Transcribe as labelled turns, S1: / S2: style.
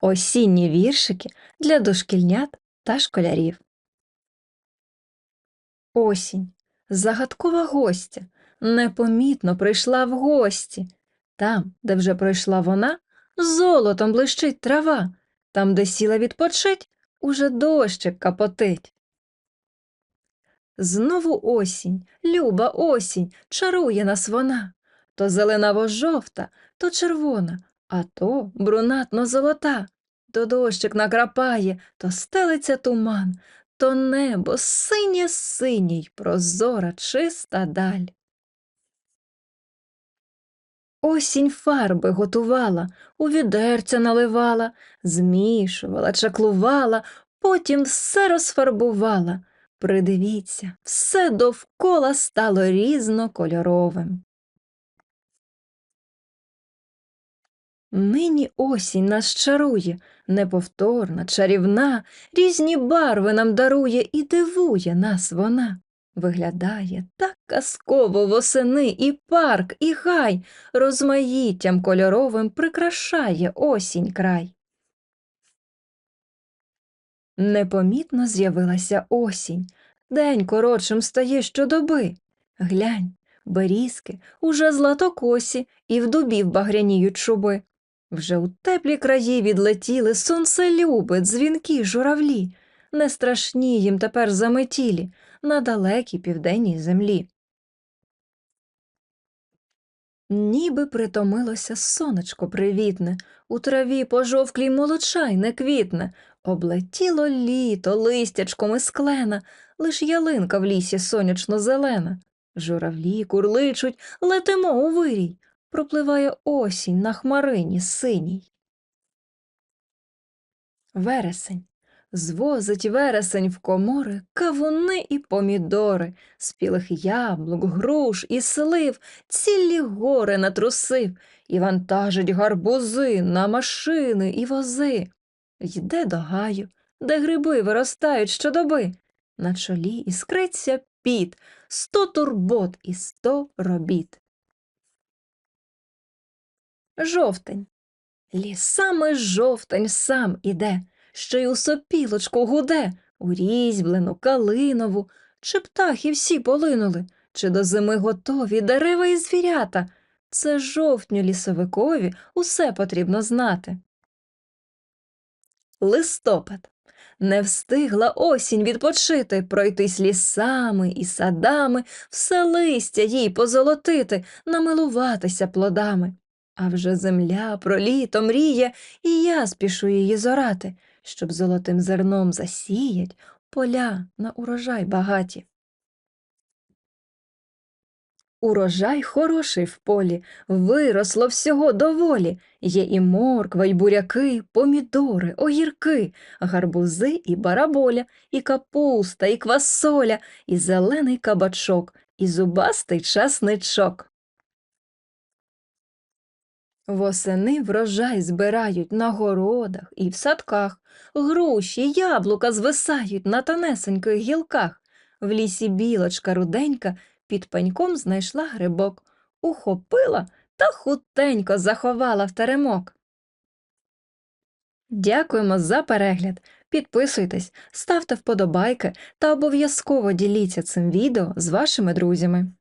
S1: Осінні віршики для дошкільнят та школярів. Осінь. Загадкова гостя непомітно прийшла в гості. Там, де вже пройшла вона, золотом блищить трава, там, де сіла відпочить, уже дощик капотить. Знову осінь, люба осінь, чарує нас вона, то зеленаво-жовта, то червона, а то брунатно-золота. То дощик накрапає, то стелиться туман, то небо синє синє й прозора чиста даль. Осінь фарби готувала, у відерця наливала, змішувала, чаклувала, потім все розфарбувала. Придивіться, все довкола стало різнокольоровим. Нині осінь нас чарує, неповторна, чарівна, різні барви нам дарує і дивує нас вона. Виглядає так казково восени і парк, і гай розмаїттям кольоровим прикрашає осінь край. Непомітно з'явилася осінь, день коротшим стає щодоби. Глянь, берізки уже златокосі і в дубів багряніють шуби. Вже у теплі краї відлетіли сонцелюби, дзвінки, журавлі, не страшні їм тепер заметілі на далекій південній землі. Ніби притомилося сонечко привітне, у траві пожовклій молочай не квітне, облетіло літо листячком із клена, лиш ялинка в лісі сонячно зелена. Журавлі курличуть, летимо у вирій, пропливає осінь на хмарині синій. Вересень. Звозить вересень в комори кавуни і помідори, спілих яблук, груш і слив, цілі гори натрусив, і вантажить гарбузи на машини і вози. Йде до гаю, де гриби виростають щодоби. На чолі іскриться піт, сто турбот і сто робіт. Жовтень. Лісами жовтень сам іде, що й у сопілочку гуде, у різьблену, калинову, чи птахи всі полинули, чи до зими готові дерева і звірята. Це жовтню лісовикові усе потрібно знати. Листопад. Не встигла осінь відпочити, пройтись лісами і садами, все листя їй позолотити, намилуватися плодами. А вже земля про літо мріє, і я спішу її зорати, щоб золотим зерном засіять поля на урожай багаті. Урожай хороший в полі, виросло всього доволі. Є і морква, й буряки, помідори, огірки, гарбузи і бараболя, і капуста, і квасоля, і зелений кабачок, і зубастий часничок. Восени врожай збирають на городах і в садках, груші, яблука звисають на тонесеньких гілках. В лісі білочка руденька під пеньком знайшла грибок, ухопила та хутенько заховала в теремок. Дякуємо за перегляд. Підписуйтесь, ставте вподобайки та обов'язково діліться цим відео з вашими друзями.